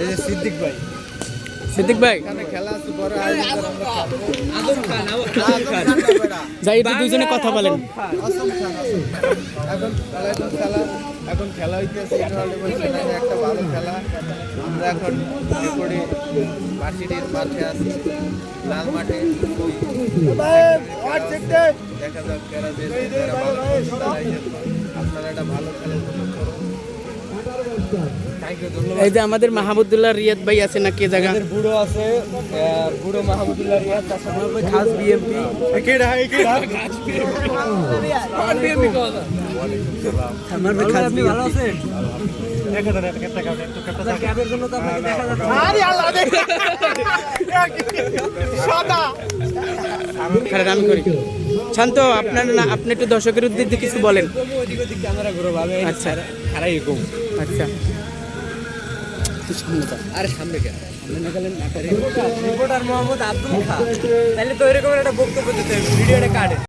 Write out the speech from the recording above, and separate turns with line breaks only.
এই যে সিদ্দিক ভাই।
সিদ্দিক ভাই।
এখানে খেলা আছে বড়
খান
আজম
খান।
যাই একটু দুজনে কথা বলেন।
খান, এখন খেলা এখন খেলা। এখন খেলা হইতেছে একটা ভালো খেলা। আমরা এখন করি মাঠে আছি লাল মাঠে। দেখা যাক কারা যে যারা ভালো খেলছে তারাই জিতবে। আপনারা একটা ভালো খেলা উপভোগ করুন।
এই যে আমাদের মাহমুদুল্লাহ রিয়াদ ভাই আছে না কে জায়গা?
বুড়ো আছে বুড়ো মাহমুদুল্লাহ রিয়াদ তার সাথে খাস বিএমপি আমার ভাই খাস
আমি করি। শান্ত আপনার না আপনি একটু দর্শকের উদ্দেশ্যে কিছু বলেন। আচ্ছা। আচ্ছা।
তাহলে তো এরকম একটা বক্তব্য দিতে ভিডিওটা কাটে।